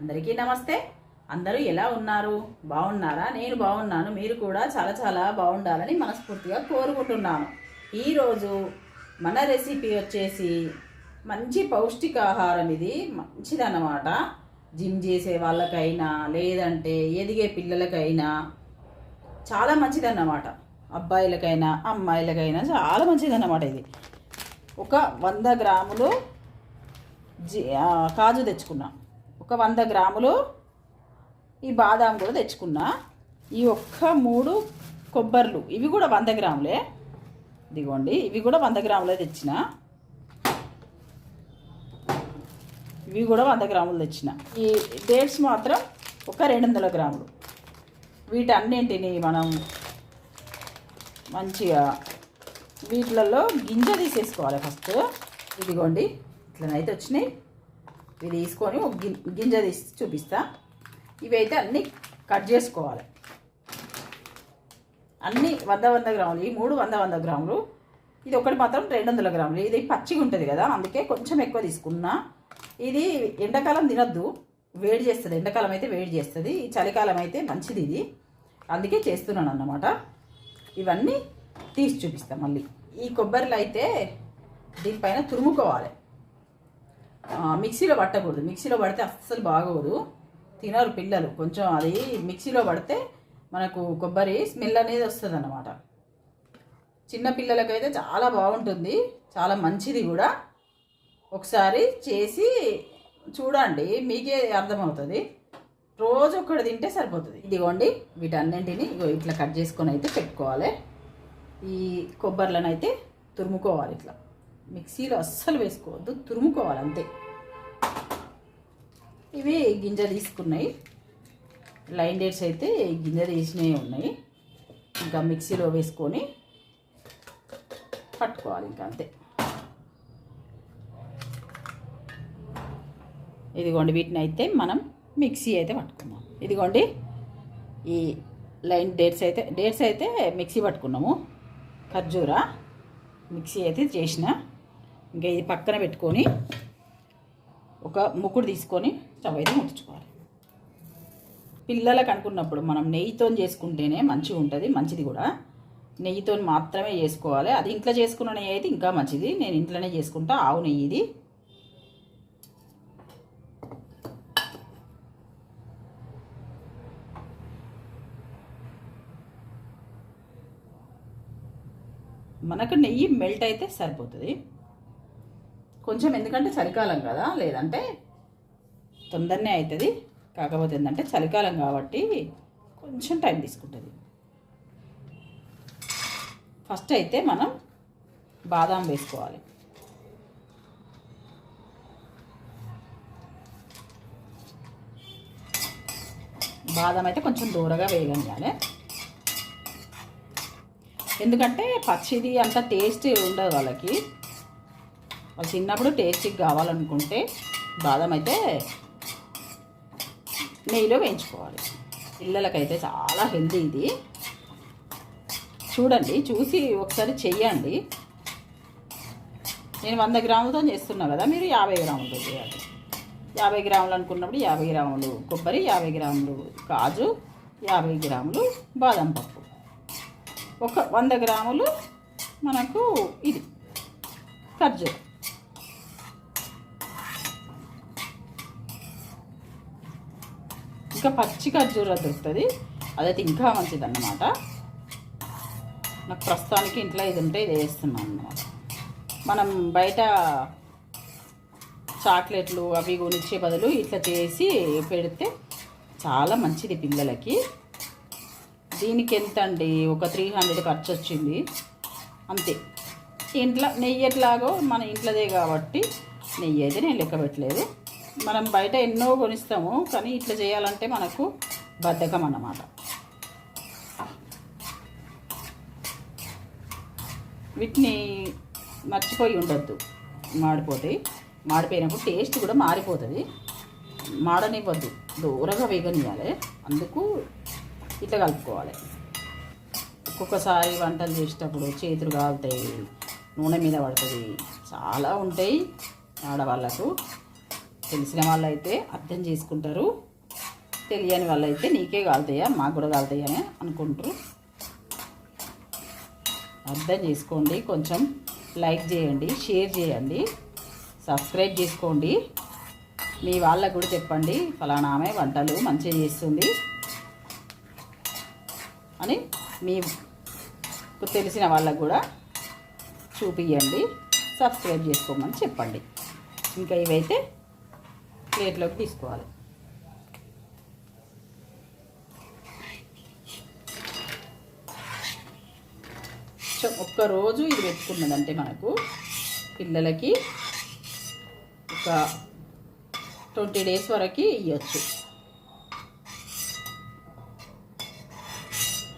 అందరికీ నమస్తే. అందరూ ఎలా ఉన్నారు? బాగున్నారా? నేను బాగున్నాను. మీరు కూడా చాలా చాలా బాగుండాలని మనస్ఫూర్తిగా కోరుకుంటున్నాను. ఈరోజు మన రెసిపీ వచ్చేసి మంచి పౌష్టికాహారం ఇది. మంచిదన్నమాట. జిమ్ చేసే వాళ్ళకైనా లేదంటే ఎదిగే పిల్లలకైనా చాలా మంచిదన్నమాట. అబ్బాయిలకైనా అమ్మాయిలకైనా చాలా మంచిదన్నమాట ఇది. ఒక వంద గ్రాములు జి కాజు తెచ్చుకున్నాం. ఒక వంద గ్రాములు ఈ బాదాం కూడా తెచ్చుకున్నా. ఈ ఒక్క మూడు కొబ్బర్లు ఇవి కూడా వంద గ్రాములే. ఇదిగోండి ఇవి కూడా వంద గ్రాములే తెచ్చిన. ఇవి కూడా వంద గ్రాములు తెచ్చిన. ఈ డేట్స్ మాత్రం ఒక రెండు వందల గ్రాములు. వీటన్నింటిని మనం మంచిగా వీటిలలో గింజ తీసేసుకోవాలి ఫస్ట్. ఇదిగోండి ఇట్లనైతే వచ్చినాయి. ఇది తీసుకొని ఒక గింజ తీసి చూపిస్తా. ఇవైతే అన్నీ కట్ చేసుకోవాలి. అన్నీ వంద వంద గ్రాములు ఈ మూడు వంద వంద గ్రాములు. ఇది ఒకటి మాత్రం రెండు వందల గ్రాములు. ఇది పచ్చిగా ఉంటుంది కదా అందుకే కొంచెం ఎక్కువ తీసుకున్నా. ఇది ఎండాకాలం తినద్దు వేడి చేస్తుంది. ఎండాకాలం అయితే వేడి చేస్తుంది ఈ చలికాలం అయితే మంచిది ఇది. అందుకే చేస్తున్నాను అన్నమాట. ఇవన్నీ తీసి చూపిస్తాం మళ్ళీ. ఈ కొబ్బరిలో అయితే దీనిపైన తురుముకోవాలి. మిక్సీలో పట్టకూడదు. మిక్సీలో పడితే అస్సలు బాగోదు. తినరు పిల్లలు. కొంచెం అది మిక్సీలో పడితే మనకు కొబ్బరి స్మెల్ అనేది వస్తుంది అన్నమాట చిన్నపిల్లలకైతే చాలా బాగుంటుంది. చాలా మంచిది కూడా. ఒకసారి చేసి చూడండి. మీకే అర్థమవుతుంది. రోజు ఒక్కటి తింటే సరిపోతుంది. ఇదిగోండి వీటన్నింటిని ఇగో ఇట్లా కట్ చేసుకొని అయితే పెట్టుకోవాలి. ఈ కొబ్బరిలను అయితే తురుముకోవాలి ఇట్లా. మిక్సీలో అస్సలు వేసుకోవద్దు తురుముకోవాలి అంతే ఇవి గింజ తీసుకున్నాయి. లైన్ డేట్స్ అయితే గింజ తీసినవి ఉన్నాయి. ఇంకా మిక్సీలో వేసుకొని పట్టుకోవాలి ఇంకా అంతే. ఇదిగోండి వీటిని అయితే మనం మిక్సీ అయితే పట్టుకుందాం. ఇదిగోండి ఈ లైన్ డేట్స్ అయితే డేట్స్ అయితే మిక్సీ పట్టుకున్నాము. ఖర్జూరా మిక్సీ అయితే చేసిన ఇంకా ఇది పక్కన పెట్టుకొని ఒక ముక్కుడు తీసుకొని స్టవ్ అయితే ముట్టించుకోవాలి. పిల్లలకు అనుకున్నప్పుడు మనం నెయ్యితో చేసుకుంటేనే మంచిగా ఉంటుంది మంచిది కూడా. నెయ్యితో మాత్రమే చేసుకోవాలి. అది ఇంట్లో చేసుకున్న నెయ్యి అయితే ఇంకా మంచిది. నేను ఇంట్లోనే చేసుకుంటా. ఆవు నెయ్యి ఇది. మనకు నెయ్యి మెల్ట్ అయితే సరిపోతుంది. కొంచెం ఎందుకంటే చలికాలం కదా లేదంటే తొందరనే అవుతుంది కాకపోతే ఏంటంటే చలికాలం కాబట్టి కొంచెం టైం తీసుకుంటుంది. ఫస్ట్ అయితే మనం బాదాం వేసుకోవాలి. బాదం అయితే కొంచెం దూరగా వేయగలిగాలి ఎందుకంటే పచ్చిది అంత టేస్ట్ ఉండదు వాళ్ళకి. వాళ్ళు చిన్నప్పుడు టేస్టీకి కావాలనుకుంటే బాదం అయితే నెయ్యిలో వేయించుకోవాలి. పిల్లలకైతే చాలా హెల్తీ ఇది. చూడండి చూసి ఒకసారి చెయ్యండి. నేను వంద గ్రాములతో చేస్తున్నా కదా మీరు యాభై గ్రాములతో చేయాలి. యాభై గ్రాములు అనుకున్నప్పుడు యాభై గ్రాములు కొబ్బరి యాభై గ్రాములు కాజు యాభై గ్రాములు బాదం పప్పు. ఒక వంద గ్రాములు మనకు ఇది ఖర్జూరం. ఇంకా పచ్చి ఖర్జూర దొరుకుతుంది అదైతే ఇంకా మంచిది అన్నమాట నాకు ప్రస్తుతానికి ఇంట్లో ఇది ఉంటే ఇది వేస్తున్నాను అన్నమాట. మనం బయట చాక్లెట్లు అవి కొనిచ్చే బదులు ఇట్లా చేసి పెడితే చాలా మంచిది పిల్లలకి. దీనికి ఎంత అండి ఒక త్రీ హండ్రెడ్ ఖర్చు వచ్చింది అంతే. ఇంట్లో నెయ్యి ఎట్లాగో మన ఇంట్లోదే కాబట్టి నెయ్యి అయితే నేను లెక్క పెట్టలేదు. మనం బయట ఎన్నో కొనిస్తాము కానీ ఇట్లా చేయాలంటే మనకు బద్ధకం అన్నమాట. వీటిని మర్చిపోయి ఉండొద్దు మాడిపోతాయి. మాడిపోయినప్పుడు టేస్ట్ కూడా మారిపోతుంది. మాడనివ్వద్దు దూరంగా వేగనియాలి అందుకు ఇట్లా కలుపుకోవాలి. ఒక్కొక్కసారి వంటలు చేసేటప్పుడు చేతులు కాలుతాయి నూనె మీద పడుతుంది. చాలా ఉంటాయి ఆడవాళ్ళకు. తెలిసిన వాళ్ళైతే అర్థం చేసుకుంటారు. తెలియని వాళ్ళైతే నీకే కాలుతాయా? మాకు కూడా కాలుతాయా అని అనుకుంటారు. అర్థం చేసుకోండి. కొంచెం లైక్ చేయండి షేర్ చేయండి సబ్స్క్రైబ్ చేసుకోండి. మీ వాళ్ళకు కూడా చెప్పండి ఫలానా ఆమె వంటలు మంచిగా చేస్తుంది అని మీకు తెలిసిన వాళ్ళకు కూడా చూపియండి సబ్స్క్రైబ్ చేసుకోమని చెప్పండి. ఇంకా ఇవైతే ప్లేట్లోకి తీసుకోవాలి. సో ఒక్కరోజు ఇది పెట్టుకున్నదంటే మనకు పిల్లలకి ఒక ట్వంటీ డేస్ వరకు ఇవ్వచ్చు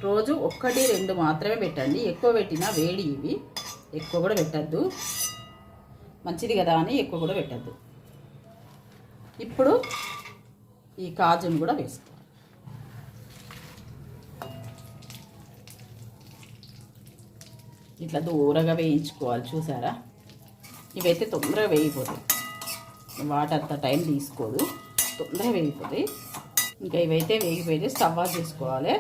రోజు ఒక్కటి రెండు మాత్రమే పెట్టండి. ఎక్కువ పెట్టినా వేడి ఇవి. ఎక్కువ కూడా పెట్టద్దు. మంచిది కదా అని ఎక్కువ కూడా పెట్టద్దు. ఇప్పుడు ఈ కాజును కూడా వేసుకోవాలి. ఇట్లా దూరగా వేయించుకోవాలి చూసారా? ఇవైతే తొందరగా వేయిపోతాయి వాటర్ అంత టైం తీసుకోదు. తొందరగా వేగిపోతాయి. ఇంకా ఇవైతే వేగిపోతే స్టవ్ ఆఫ్ చేసుకోవాలి.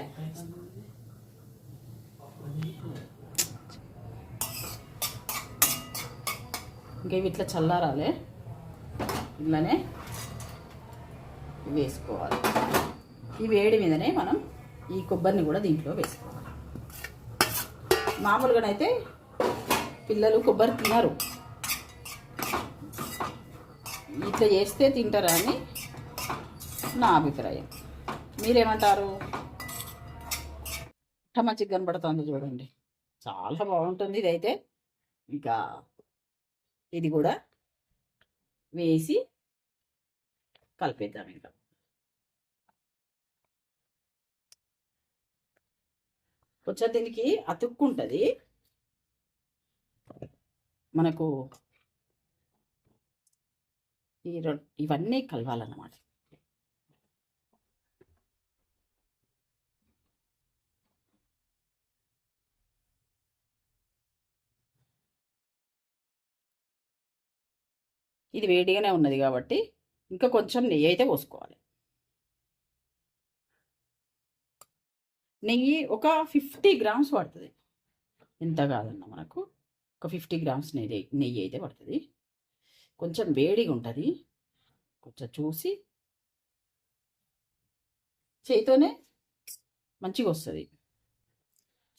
ఇంకా ఇవి ఇట్లా చల్లారాలి. ఇట్లానే వేసుకోవాలి. ఈ వేడి మీదనే మనం ఈ కొబ్బరిని కూడా దీంట్లో వేసుకోవాలి. మామూలుగానైతే పిల్లలు కొబ్బరి తినరు. ఇట్లా చేస్తే తింటారా అని నా అభిప్రాయం. మీరేమంటారు? మంచిగా కనబడుతుంది చూడండి. చాలా బాగుంటుంది ఇదైతే. ఇంకా ఇది కూడా వేసి కలిపేద్దాం ఇంకా. కొంచెం దీనికి అతుక్కుంటుంది. మనకు ఈ ఇవన్నీ కలవాలన్నమాట. ఇది వేడిగానే ఉన్నది కాబట్టి ఇంకా కొంచెం నెయ్యి అయితే పోసుకోవాలి. నెయ్యి ఒక ఫిఫ్టీ గ్రామ్స్ పడుతుంది. ఎంత కాదన్న మనకు? ఒక ఫిఫ్టీ గ్రామ్స్ నెయ్యి నెయ్యి అయితే పడుతుంది. కొంచెం వేడిగా ఉంటుంది. కొంచెం చూసి చేయితోనే మంచిగా వస్తుంది.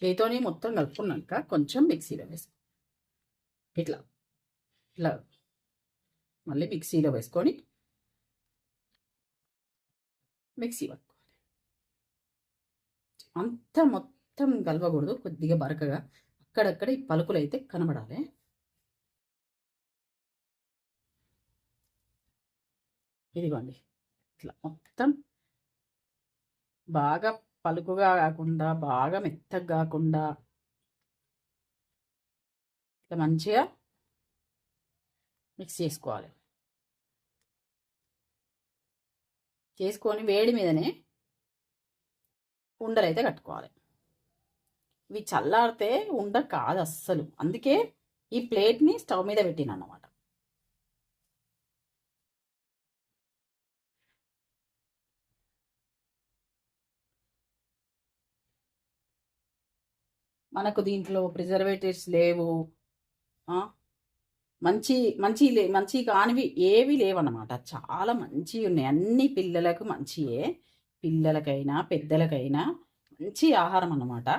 చేయితోనే మొత్తం కలుపుకున్నాక కొంచెం మిక్సీలో వేసుకో ఇట్లా ఇట్లా మళ్ళీ మిక్సీలో వేసుకొని మిక్సీ పట్టుకోవాలి అంత మొత్తం కలవకూడదు కొద్దిగా బరకగా. అక్కడక్కడ ఈ పలుకులు అయితే కనబడాలి. ఇదిగోండి. ఇట్లా మొత్తం బాగా పలుకుగా కాకుండా బాగా మెత్తగా కాకుండా. ఇట్లా మంచిగా మిక్స్ చేసుకోవాలి. చేసుకొని వేడి మీదనే ఉండలు అయితే కట్టుకోవాలి. ఇవి చల్లారితే ఉండ కాదు అస్సలు. అందుకే ఈ ప్లేట్ని స్టవ్ మీద పెట్టిన అన్నమాట మనకు దీంట్లో ప్రిజర్వేటివ్స్ లేవు. మంచి మంచి లే మంచి కానివి ఏవి లేవన్నమాట. చాలా మంచి ఉన్నాయి. అన్ని పిల్లలకు మంచియే. పిల్లలకైనా పెద్దలకైనా మంచి ఆహారం అన్నమాట.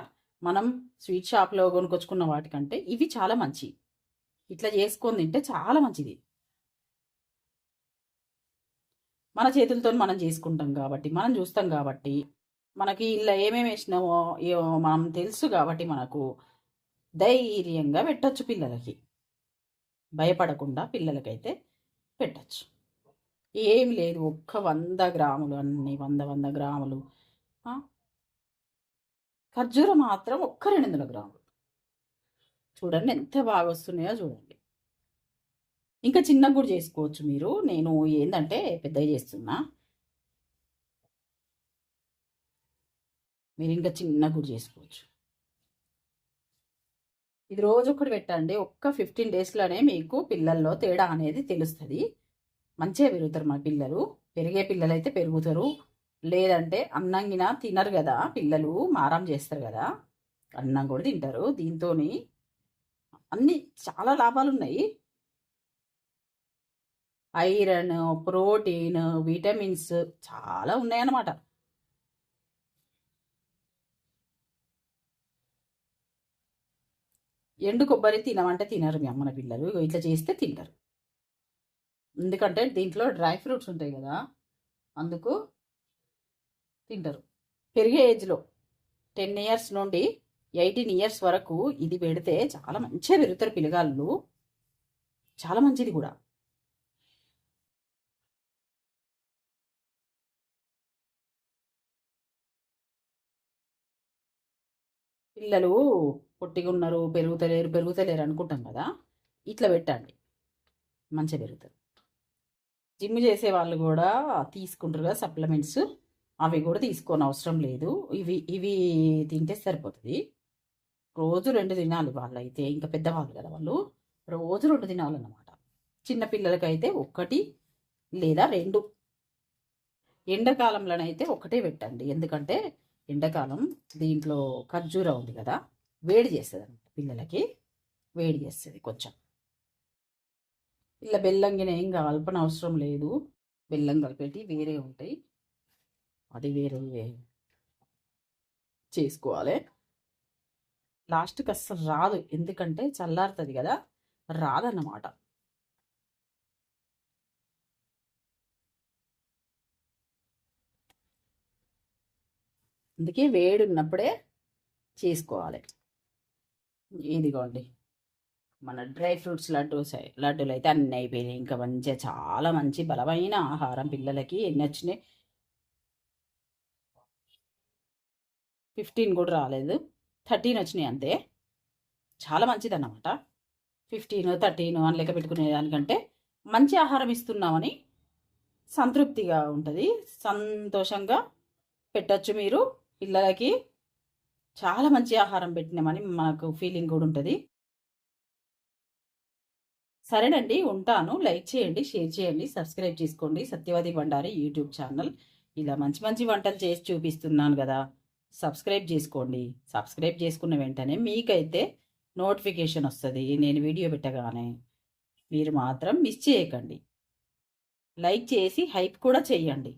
మనం స్వీట్ షాప్లో కొనుక్కొచ్చుకున్న వాటికంటే ఇవి చాలా మంచి. ఇట్లా చేసుకొని తింటే చాలా మంచిది. మన చేతులతో మనం చేసుకుంటాం కాబట్టి మనం చూస్తాం కాబట్టి మనకి ఇలా ఏమేమి వేసినామో మనం తెలుసు కాబట్టి మనకు ధైర్యంగా పెట్టచ్చు పిల్లలకి. భయపడకుండా పిల్లలకైతే పెట్టచ్చు. ఏం లేదు ఒక్క వంద గ్రాములు అన్ని వంద వంద గ్రాములు ఖర్జూరం మాత్రం ఒక్క రెండు వందల గ్రాములు. చూడండి ఎంత బాగా వస్తున్నాయో చూడండి. ఇంకా చిన్న కూడా చేసుకోవచ్చు మీరు. నేను ఏంటంటే పెద్దగా చేస్తున్నా. మీరు ఇంకా చిన్న కూడా చేసుకోవచ్చు. ఇది రోజు ఒకటి పెట్టండి. ఒక్క ఫిఫ్టీన్ డేస్లోనే మీకు పిల్లల్లో తేడా అనేది తెలుస్తుంది. మంచిగా పెరుగుతారు మా పిల్లలు. పెరిగే పిల్లలు అయితే పెరుగుతారు. లేదంటే అన్నంగిన తినరు కదా. పిల్లలు మారం చేస్తారు కదా. అన్నం కూడా తింటారు. దీంతో అన్ని చాలా లాభాలు ఉన్నాయి. ఐరన్ ప్రోటీన్ విటమిన్స్ చాలా ఉన్నాయన్నమాట. ఎండు కొబ్బరి తినమంటే తినరు మీ అమ్మన పిల్లలు. ఇట్లా చేస్తే తింటారు. ఎందుకంటే దీంట్లో డ్రై ఫ్రూట్స్ ఉంటాయి కదా అందుకు తింటారు. పెరిగే ఏజ్లో టెన్ ఇయర్స్ నుండి ఎయిటీన్ ఇయర్స్ వరకు ఇది పెడితే చాలా మంచిగా పెరుగుతారు పిల్లగాళ్ళు చాలా మంచిది కూడా. పిల్లలు పొట్టిగా ఉన్నారు పెరుగుతలేరు పెరుగుతలేరు అనుకుంటాం కదా ఇట్లా పెట్టండి. మంచిగా పెరుగుతారు జిమ్ చేసే వాళ్ళు కూడా తీసుకుంటారు కదా సప్లిమెంట్స్ అవి కూడా తీసుకోని అవసరం లేదు. ఇవి ఇవి తింటే సరిపోతుంది. రోజు రెండు తినాలి వాళ్ళైతే ఇంకా పెద్దవాళ్ళు కదా వాళ్ళు రోజు రెండు తినాలన్నమాట చిన్నపిల్లలకైతే ఒకటి లేదా రెండు. ఎండాకాలంలోనైతే ఒకటే పెట్టండి. ఎందుకంటే ఎండాకాలం దీంట్లో ఖర్జూర ఉంది కదా వేడి చేస్తుంది అనమాట పిల్లలకి. వేడి చేస్తుంది కొంచెం. ఇలా బెల్లం గిన ఏం కలపన అవసరం లేదు. బెల్లం కలిపేటి వేరే ఉంటాయి. అది వేరే చేసుకోవాలి. లాస్ట్కి అస్సలు రాదు. ఎందుకంటే చల్లారుతుంది కదా. రాదన్నమాట. అందుకే వేడి ఉన్నప్పుడే చేసుకోవాలి. ఇదిగోండి. మన డ్రై ఫ్రూట్స్ లడ్డు లడ్డూలు అయితే అన్నీ అయిపోయినాయి. ఇంకా మంచిగా చాలా మంచి బలమైన ఆహారం పిల్లలకి. ఎన్ని వచ్చినాయి? ఫిఫ్టీన్ కూడా రాలేదు. థర్టీన్ వచ్చినాయి అంతే. చాలా మంచిది అన్నమాట ఫిఫ్టీన్ థర్టీన్ అని లెక్క పెట్టుకునే దానికంటే మంచి ఆహారం ఇస్తున్నామని సంతృప్తిగా ఉంటుంది. సంతోషంగా పెట్టచ్చు మీరు పిల్లలకి. చాలా మంచి ఆహారం పెట్టినామని మనకు ఫీలింగ్ కూడా ఉంటుంది. సరేనండి ఉంటాను. లైక్ చేయండి షేర్ చేయండి సబ్స్క్రైబ్ చేసుకోండి. Satyavathi Bandari YouTube channel. ఇలా మంచి మంచి వంటలు చేసి చూపిస్తున్నాను కదా సబ్స్క్రైబ్ చేసుకోండి. సబ్స్క్రైబ్ చేసుకున్న వెంటనే మీకైతే నోటిఫికేషన్ వస్తుంది. నేను వీడియో పెట్టగానే మీరు మాత్రం మిస్ చేయకండి. లైక్ చేసి హైప్ కూడా చేయండి.